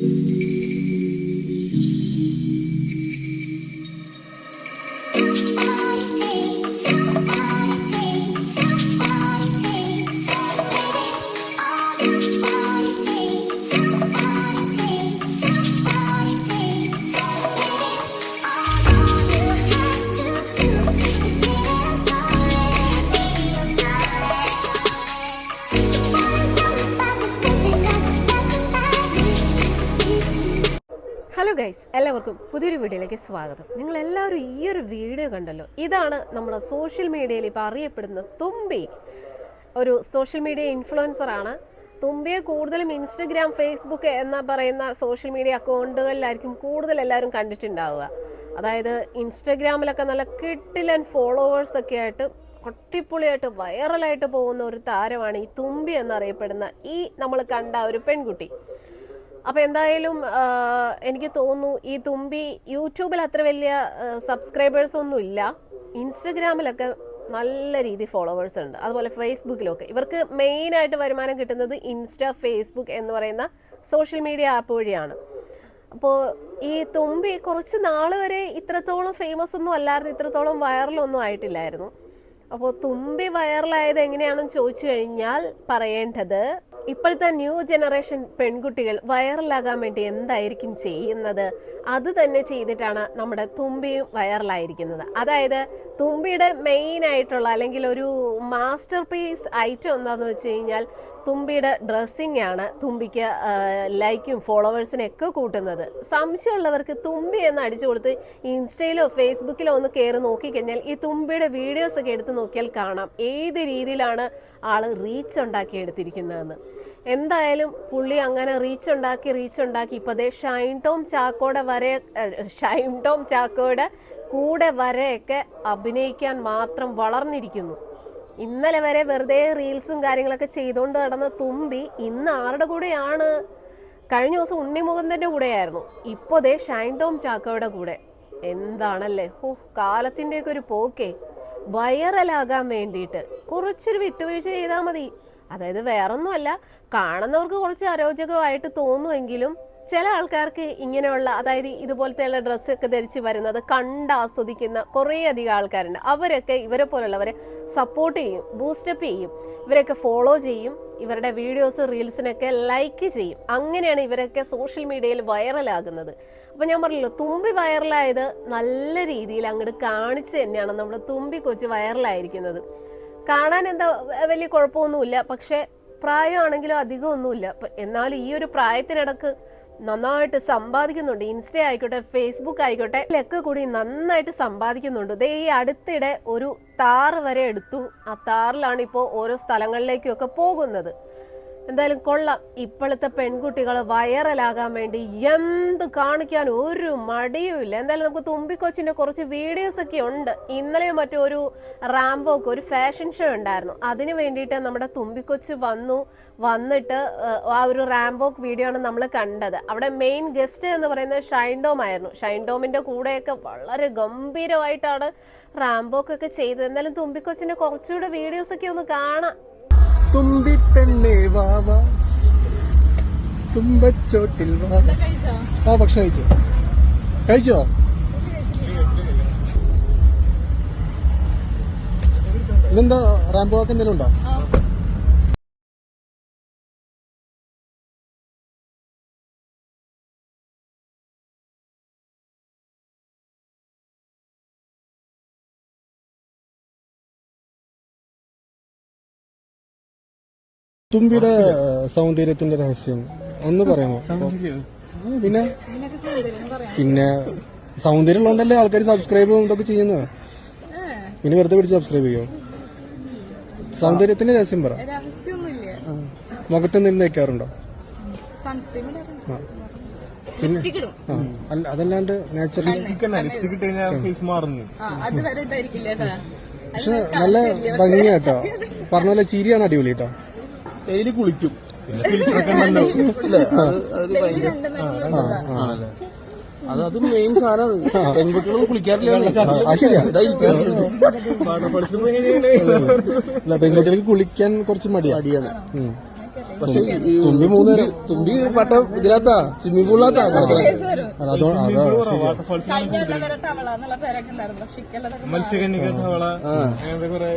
thank you guys എല്ലാവർക്കും പുതിയൊരു വീഡിയോയിലേക്ക് സ്വാഗതം. നിങ്ങൾ എല്ലാവരും ഈ ഒരു വീഡിയോ കണ്ടല്ലോ? ഇതാണ് നമ്മുടെ സോഷ്യൽ മീഡിയയിൽ ഇപ്പോൾ അറിയപ്പെടുന്ന തുമ്പി. ഒരു സോഷ്യൽ മീഡിയ ഇൻഫ്ലുവൻസറാണ് തുമ്പിയെ കൂടുതലും ഇൻസ്റ്റഗ്രാം ഫേസ്ബുക്ക് എന്ന പറയുന്ന സോഷ്യൽ മീഡിയ അക്കൗണ്ടുകളിലായിരിക്കും കൂടുതൽ എല്ലാവരും കണ്ടിട്ടുണ്ടാവുക. അതായത് ഇൻസ്റ്റഗ്രാമിലൊക്കെ നല്ല കിട്ടിലൻ ഫോളോവേഴ്സ് ഒക്കെ ആയിട്ട് കൊട്ടിപ്പൊളിയായിട്ട് വൈറലായിട്ട് പോകുന്ന ഒരു താരമാണ് ഈ തുമ്പി എന്നറിയപ്പെടുന്ന ഈ നമ്മൾ കണ്ട ഒരു പെൺകുട്ടി. അപ്പോൾ എന്തായാലും എനിക്ക് തോന്നുന്നു ഈ തുമ്പി യൂട്യൂബിൽ അത്ര വലിയ സബ്സ്ക്രൈബേഴ്സ് ഒന്നും ഇല്ല. ഇൻസ്റ്റഗ്രാമിലൊക്കെ നല്ല രീതി ഫോളോവേഴ്സ് ഉണ്ട്. അതുപോലെ ഫേസ്ബുക്കിലൊക്കെ ഇവർക്ക് മെയിൻ ആയിട്ട് വരുമാനം കിട്ടുന്നത് ഇൻസ്റ്റ ഫേസ്ബുക്ക് എന്ന് പറയുന്ന സോഷ്യൽ മീഡിയ ആപ്പ് വഴിയാണ്. അപ്പോൾ ഈ തുമ്പി കുറച്ച് നാൾ വരെ ഇത്രത്തോളം ഫേമസ് ഒന്നും അല്ലായിരുന്നു. ഇത്രത്തോളം വൈറലൊന്നും ആയിട്ടില്ലായിരുന്നു. അപ്പോൾ തുമ്പി വൈറലായത് എങ്ങനെയാണെന്ന് ചോദിച്ചു കഴിഞ്ഞാൽ പറയേണ്ടത് ഇപ്പോഴത്തെ ന്യൂ ജനറേഷൻ പെൺകുട്ടികൾ വൈറലാകാൻ വേണ്ടി എന്തായിരിക്കും ചെയ്യുന്നത്? അത് തന്നെ ചെയ്തിട്ടാണ് നമ്മുടെ തുമ്പിയും വൈറലായിരിക്കുന്നത്. അതായത് തുമ്പിയുടെ മെയിൻ ആയിട്ടുള്ള അല്ലെങ്കിൽ ഒരു മാസ്റ്റർ പീസ് ഐറ്റം എന്താണെന്ന് വെച്ച് കഴിഞ്ഞാൽ തുമ്പിയുടെ ഡ്രസ്സിംഗ് ആണ് തുമ്പിക്ക് ലൈക്കും ഫോളോവേഴ്സിനെ ഒക്കെ കൂട്ടുന്നത്. സംശയമുള്ളവർക്ക് തുമ്പി എന്ന് അടിച്ചു കൊടുത്ത് ഇൻസ്റ്റയിലോ ഫേസ്ബുക്കിലോ ഒന്ന് കയറി നോക്കിക്കഴിഞ്ഞാൽ ഈ തുമ്പിയുടെ വീഡിയോസ് ഒക്കെ എടുത്ത് നോക്കിയാൽ കാണാം. ഏത് രീതിയിലാണ് ആൾ റീച്ച് ഉണ്ടാക്കി എടുത്തിരിക്കുന്നതെന്ന് എന്തായാലും പുള്ളി അങ്ങനെ റീച്ച് ഉണ്ടാക്കി റീച്ച് ഉണ്ടാക്കി. ഇപ്പൊ ദേ ഷൈൻ ടോം ചാക്കോടെ വരെ ഷൈൻ ടോം ചാക്കോയുടെ കൂടെ വരെയൊക്കെ അഭിനയിക്കാൻ മാത്രം വളർന്നിരിക്കുന്നു. ഇന്നലെ വരെ വെറുതെ റീൽസും കാര്യങ്ങളൊക്കെ ചെയ്തുകൊണ്ട് നടന്ന തുമ്പി ഇന്ന് ആരുടെ കൂടെയാണ്? കഴിഞ്ഞ ദിവസം ഉണ്ണിമുകുന്ദന്റെ കൂടെയായിരുന്നു. ഇപ്പൊ ദേ ഷൈൻ ടോം ചാക്കോയുടെ കൂടെ. എന്താണല്ലേ? ഓ കാലത്തിന്റെയൊക്കെ ഒരു പോക്കേ. വൈറലാകാൻ വേണ്ടിയിട്ട് കുറച്ചൊരു വിട്ടുവീഴ്ച ചെയ്താൽ മതി. അതായത് വേറൊന്നുമല്ല കാണുന്നവർക്ക് കുറച്ച് അരോചകമായിട്ട് തോന്നുമെങ്കിലും ചില ആൾക്കാർക്ക് ഇങ്ങനെയുള്ള അതായത് ഇതുപോലത്തെയുള്ള ഡ്രസ്സൊക്കെ ധരിച്ച് വരുന്നത് കണ്ട് ആസ്വദിക്കുന്ന കുറേ അധികം ആൾക്കാരുണ്ട്. അവരൊക്കെ ഇവരെ പോലുള്ളവരെ സപ്പോർട്ട് ചെയ്യും ബൂസ്റ്റപ്പ് ചെയ്യും. ഇവരൊക്കെ ഫോളോ ചെയ്യും ഇവരുടെ വീഡിയോസ് റീൽസിനൊക്കെ ലൈക്ക് ചെയ്യും. അങ്ങനെയാണ് ഇവരൊക്കെ സോഷ്യൽ മീഡിയയിൽ വൈറലാകുന്നത് അപ്പൊ ഞാൻ പറഞ്ഞല്ലോ തുമ്പി വൈറലായത് നല്ല രീതിയിൽ അങ്ങോട്ട് കാണിച്ച് തന്നെയാണ് നമ്മുടെ തുമ്പി കൊച്ച് വൈറലായിരിക്കുന്നത് കാണാൻ എന്താ വലിയ കുഴപ്പമൊന്നുമില്ല. പക്ഷെ പ്രായമാണെങ്കിലും അധികം ഒന്നുമില്ല എന്നാൽ ഈ ഒരു പ്രായത്തിനിടക്ക് നന്നായിട്ട് സമ്പാദിക്കുന്നുണ്ട്. ഇൻസ്റ്റ ആയിക്കോട്ടെ ഫേസ്ബുക്ക് ആയിക്കോട്ടെ ഇതിലൊക്കെ കൂടി നന്നായിട്ട് സമ്പാദിക്കുന്നുണ്ട്. ദേ ഈ അടുത്തിടെ ഒരു താറ് വരെ എടുത്തു. ആ താറിലാണ് ഇപ്പോൾ ഓരോ സ്ഥലങ്ങളിലേക്കും ഒക്കെ പോകുന്നത്. എന്തായാലും കൊള്ളാം. ഇപ്പോഴത്തെ പെൺകുട്ടികൾ വൈറലാകാൻ വേണ്ടി എന്ത് കാണിക്കാൻ ഒരു മടിയുമില്ല എന്തായാലും നമുക്ക് തുമ്പിക്കൊച്ചിന്റെ കുറച്ച് വീഡിയോസ് ഒക്കെ ഉണ്ട്. ഇന്നലെയും മറ്റും ഒരു റാംബോക്ക് ഒരു ഫാഷൻ ഷോ ഉണ്ടായിരുന്നു. അതിന് വേണ്ടിയിട്ട് നമ്മുടെ തുമ്പിക്കൊച്ച് വന്നു. വന്നിട്ട് ആ ഒരു റാംബോക്ക് വീഡിയോ ആണ് നമ്മൾ കണ്ടത്. അവിടെ മെയിൻ ഗസ്റ്റ് എന്ന് പറയുന്നത് ഷൈൻഡോം ആയിരുന്നു. ഷൈൻഡോമിന്റെ കൂടെയൊക്കെ വളരെ ഗംഭീരമായിട്ടാണ് റാംബോക്ക് ഒക്കെ ചെയ്തത്. എന്തായാലും തുമ്പിക്കൊച്ചിന്റെ കുറച്ചുകൂടെ വീഡിയോസ് ഒക്കെ ഒന്ന് കാണാം. തുമ്പി പെണ്ണേ വാവ തുമ്പച്ചോട്ടിൽ വാ. ആ ഭക്ഷണം കഴിച്ചോ? കഴിച്ചോ? ഇതെന്താ റാമ്പോ വാക്ക് എന്തെങ്കിലും ഉണ്ടോ? തുമ്പിയുടെ സൗന്ദര്യത്തിന്റെ രഹസ്യം ഒന്ന് പറയാമോ? പിന്നെ? പിന്നെ സൗന്ദര്യം ഉള്ളതുകൊണ്ടല്ലേ ആൾക്കാർ സബ്സ്ക്രൈബ് ഇതൊക്കെ ചെയ്യുന്നത്? പിന്നെ വെറുതെ പിടിച്ച് സബ്സ്ക്രൈബ് ചെയ്യോ? സൗന്ദര്യത്തിന്റെ രഹസ്യം പറ. മുഖത്ത് നിന്ന് വെക്കാറുണ്ടോ പിന്നെ? അല്ല അതല്ലാണ്ട് പക്ഷെ നല്ല ഭംഗിയാട്ടോ പറഞ്ഞ പോലെ ചിരിയാണ് അടിപൊളി കേട്ടോ. ഡെയിലി കുളിക്കും. അത് അത് അത് മെയിൻ സാധനമാണ് പെൺകുട്ടികളും കുളിക്കാറില്ല പെൺകുട്ടികൾക്ക് കുളിക്കാൻ കുറച്ച് മടിയാണ്. മടിയാണ്? പക്ഷെ തുമ്പി മൂന്ന് നേരം തുമ്പി പട്ട ഇതിനകത്താ സ്വിമ്മിംഗ് പൂളിനകത്താ അല്ല, അതോ. അതാ ശരി. കഴിഞ്ഞ കൊല്ലം തവള എന്നുള്ള പേരൊക്കെ ഉണ്ടായിരുന്നു. പക്ഷെ ഇക്കൊല്ലതൊക്കെ മത്സ്യകന്യക തവള അങ്ങനത്തെ കുറെ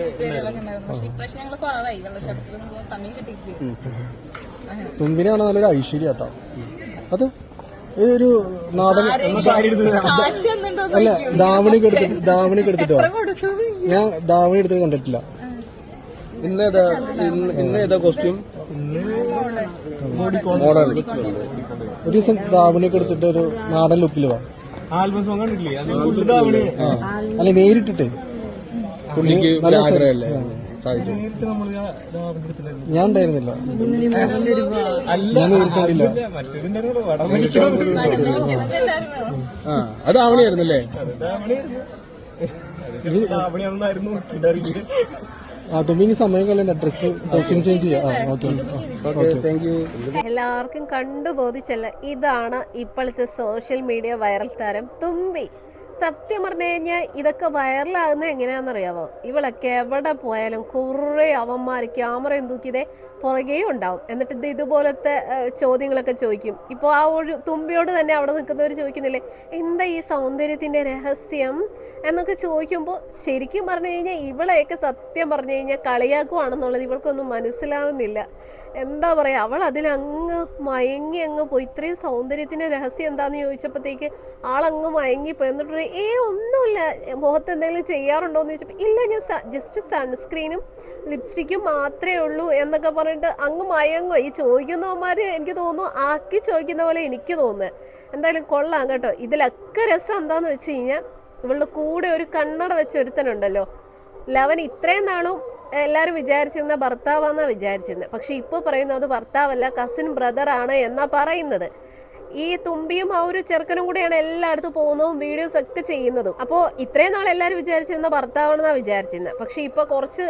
തുമ്പിനാണ് നല്ലൊരു ഐശ്വര്യ കേട്ടോ അത് ഒരു നാടൻ അല്ല ധാവണിക്ക് എടുത്തിട്ട് ധാവണിക്ക് എടുത്തിട്ടോ? ഞാൻ ധാവണി എടുത്തിട്ട് കണ്ടിട്ടില്ല. ഇന്നേതാ ഇന്ന് ഇന്നേതാ കോസ്റ്റ്യൂം ഒരു ദിവസം ദാവണിയൊക്കെ എടുത്തിട്ട് ഒരു നാടൻ ലുക്കിൽ വാ. ആൽബം സോങ് കണ്ടിട്ടില്ലേ? അല്ല നേരിട്ടിട്ട്. ഞാൻ ഉണ്ടായിരുന്നില്ല. ഞാൻ നേരിട്ടില്ല അത് ആവണിയായിരുന്നല്ലേ ധാവണിയായിരുന്നു സമയം കളയണ്ട. ഡ്രസ് കോസ്റ്റ്യൂം ചേഞ്ച് ചെയ്യാം. എല്ലാവർക്കും കണ്ടു ബോധിച്ചല്ല ഇതാണ് ഇപ്പോഴത്തെ സോഷ്യൽ മീഡിയ വൈറൽ താരം തുമ്പി. സത്യം പറഞ്ഞു കഴിഞ്ഞാൽ ഇതൊക്കെ വൈറലാകുന്നത് എങ്ങനെയാണെന്നറിയാമോ ഇവളൊക്കെ എവിടെ പോയാലും കുറേ അവന്മാർ ക്യാമറയും തൂക്കിയതേ പുറകെ ഉണ്ടാവും. എന്നിട്ട് ഇത് ഇതുപോലത്തെ ചോദ്യങ്ങളൊക്കെ ചോദിക്കും. ഇപ്പോൾ ആ ഒരു തുമ്പിയോട് തന്നെ അവിടെ നിൽക്കുന്നവർ ചോദിക്കുന്നില്ലേ എന്താ ഈ സൗന്ദര്യത്തിന്റെ രഹസ്യം? എന്നൊക്കെ ചോദിക്കുമ്പോൾ ശരിക്കും പറഞ്ഞു കഴിഞ്ഞാൽ ഇവളെയൊക്കെ സത്യം പറഞ്ഞു കഴിഞ്ഞാൽ കളിയാക്കുവാണെന്നുള്ളത് ഇവൾക്കൊന്നും മനസ്സിലാവുന്നില്ല. എന്താ പറയുക അവൾ അതിലങ്ങ് മയങ്ങി അങ്ങ് പോയി. ഇത്രയും സൗന്ദര്യത്തിന്റെ രഹസ്യം എന്താണെന്ന് ചോദിച്ചപ്പോഴത്തേക്ക് ആളങ്ങ് മയങ്ങിപ്പോയി. എന്നിട്ട് പറയും, ഏ ഒന്നുമില്ല. മുഖത്ത് എന്തെങ്കിലും ചെയ്യാറുണ്ടോ? എന്ന് ചോദിച്ചപ്പോൾ ഇല്ല ഞാൻ ജസ്റ്റ് സൺസ്ക്രീനും ലിപ്സ്റ്റിക്കും മാത്രമേ ഉള്ളൂ എന്നൊക്കെ പറഞ്ഞിട്ട് അങ്ങ് മയങ്ങോ ഈ ചോദിക്കുന്നവന്മാർ എനിക്ക് തോന്നുന്നു ആക്കി ചോദിക്കുന്ന പോലെ എനിക്ക് തോന്നുന്നത് എന്തായാലും കൊള്ളാം കേട്ടോ. ഇതിലൊക്കെ രസം എന്താന്ന് വെച്ച് കഴിഞ്ഞാൽ ഇവളുടെ കൂടെ ഒരു കണ്ണട വെച്ച് ഒരുത്തനുണ്ടല്ലോ. ലവൻ ഇത്രയും നാളും എല്ലാവരും വിചാരിച്ചിരുന്ന ഭർത്താവാന്നാണ് വിചാരിച്ചിരുന്നത് പക്ഷെ ഇപ്പോൾ പറയുന്നത് അത് ഭർത്താവല്ല കസിൻ ബ്രദറാണ് എന്നാണ് പറയുന്നത്. ഈ തുമ്പിയും ആ ഒരു ചെറുക്കനും കൂടെയാണ് എല്ലായിടത്തും പോകുന്നതും വീഡിയോസ് ഒക്കെ ചെയ്യുന്നതും. അപ്പോൾ ഇത്രയും നാൾ എല്ലാവരും വിചാരിച്ചിരുന്ന ഭർത്താവാണെന്നാണ് വിചാരിച്ചിരുന്നത് പക്ഷെ ഇപ്പോൾ കുറച്ച്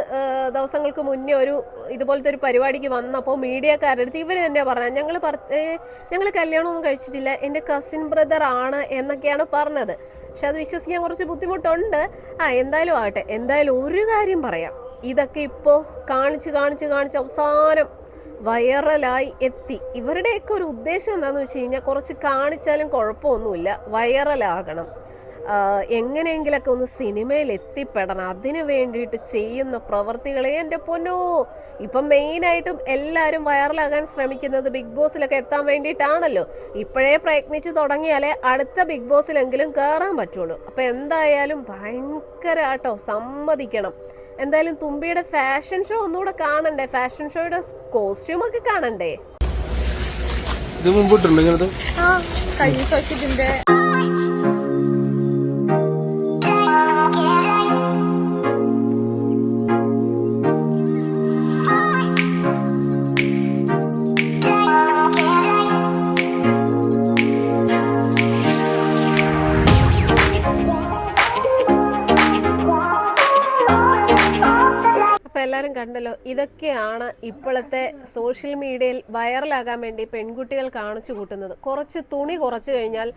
ദിവസങ്ങൾക്ക് മുന്നേ ഒരു ഇതുപോലത്തെ ഒരു പരിപാടിക്ക് വന്നപ്പോൾ മീഡിയക്കാരുടെ അടുത്ത് ഇവർ തന്നെ പറഞ്ഞത് ഞങ്ങൾ ഞങ്ങൾ കല്യാണമൊന്നും കഴിച്ചിട്ടില്ല എന്റെ കസിൻ ബ്രദർ ആണ് എന്നൊക്കെയാണ് പറഞ്ഞത്. പക്ഷെ അത് വിശ്വസിക്കാൻ കുറച്ച് ബുദ്ധിമുട്ടുണ്ട്. ആ എന്തായാലും ആകട്ടെ എന്തായാലും ഒരു കാര്യം പറയാം. ഇതൊക്കെ ഇപ്പോൾ കാണിച്ച് കാണിച്ച് കാണിച്ച് അവസാനം വൈറലായി എത്തി. ഇവരുടെയൊക്കെ ഒരു ഉദ്ദേശം എന്താണെന്ന് വെച്ച് കഴിഞ്ഞാൽ കുറച്ച് കാണിച്ചാലും കുഴപ്പമൊന്നുമില്ല. വൈറലാകണം. എങ്ങനെയെങ്കിലൊക്കെ ഒന്ന് സിനിമയിൽ എത്തിപ്പെടണം. അതിനു വേണ്ടിയിട്ട് ചെയ്യുന്ന പ്രവർത്തികളെ എന്റെ പൊന്നോ. ഇപ്പം മെയിനായിട്ടും എല്ലാവരും വൈറലാകാൻ ശ്രമിക്കുന്നത് ബിഗ് ബോസിലൊക്കെ എത്താൻ വേണ്ടിയിട്ടാണല്ലോ. ഇപ്പോഴേ പ്രയത്നിച്ച് തുടങ്ങിയാലേ അടുത്ത ബിഗ് ബോസിലെങ്കിലും കയറാൻ പറ്റുള്ളൂ. അപ്പം എന്തായാലും ഭയങ്കരമാട്ടോ സമ്മതിക്കണം. എന്തായാലും തുമ്പിയുടെ ഫാഷൻ ഷോ ഒന്നുകൂടെ കാണണ്ടേ? ഫാഷൻ ഷോയുടെ കോസ്റ്റ്യൂം ഒക്കെ കാണണ്ടേ? ഇത് മുമ്പിട്ടുണ്ട് ഇങ്ങനത്തെ? ആ കൈ ദിവസം കണ്ടല്ലോ. ഇതൊക്കെയാണ് ഇപ്പോഴത്തെ സോഷ്യൽ മീഡിയയിൽ വൈറലാകാൻ വേണ്ടി പെൺകുട്ടികൾ കാണിച്ചു കൂട്ടുന്നത്. കുറച്ച് തുണി കുറച്ച് കഴിഞ്ഞാൽ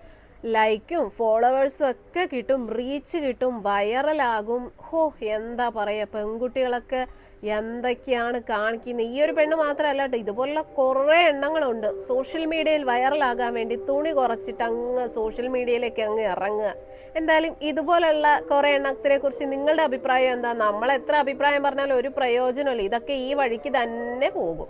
ലൈക്കും ഫോളോവേഴ്സും ഒക്കെ കിട്ടും റീച്ച് കിട്ടും വൈറലാകും ഹോ എന്താ പറയുക പെൺകുട്ടികളൊക്കെ എന്തൊക്കെയാണ് കാണിക്കുന്നത് ഈ ഒരു പെണ്ണ് മാത്രമല്ല ഇതുപോലുള്ള കുറേ എണ്ണങ്ങളുണ്ട്. സോഷ്യൽ മീഡിയയിൽ വൈറലാകാൻ വേണ്ടി തുണി കുറച്ചിട്ട് അങ്ങ് സോഷ്യൽ മീഡിയയിലേക്ക് അങ്ങ് ഇറങ്ങുക. എന്തായാലും ഇതുപോലുള്ള കുറേ എണ്ണത്തിനെ കുറിച്ച് നിങ്ങളുടെ അഭിപ്രായം എന്താ? നമ്മൾ എത്ര അഭിപ്രായം പറഞ്ഞാലും ഒരു പ്രയോജനമില്ല ഇതൊക്കെ ഈ വഴിക്ക് തന്നെ പോകും.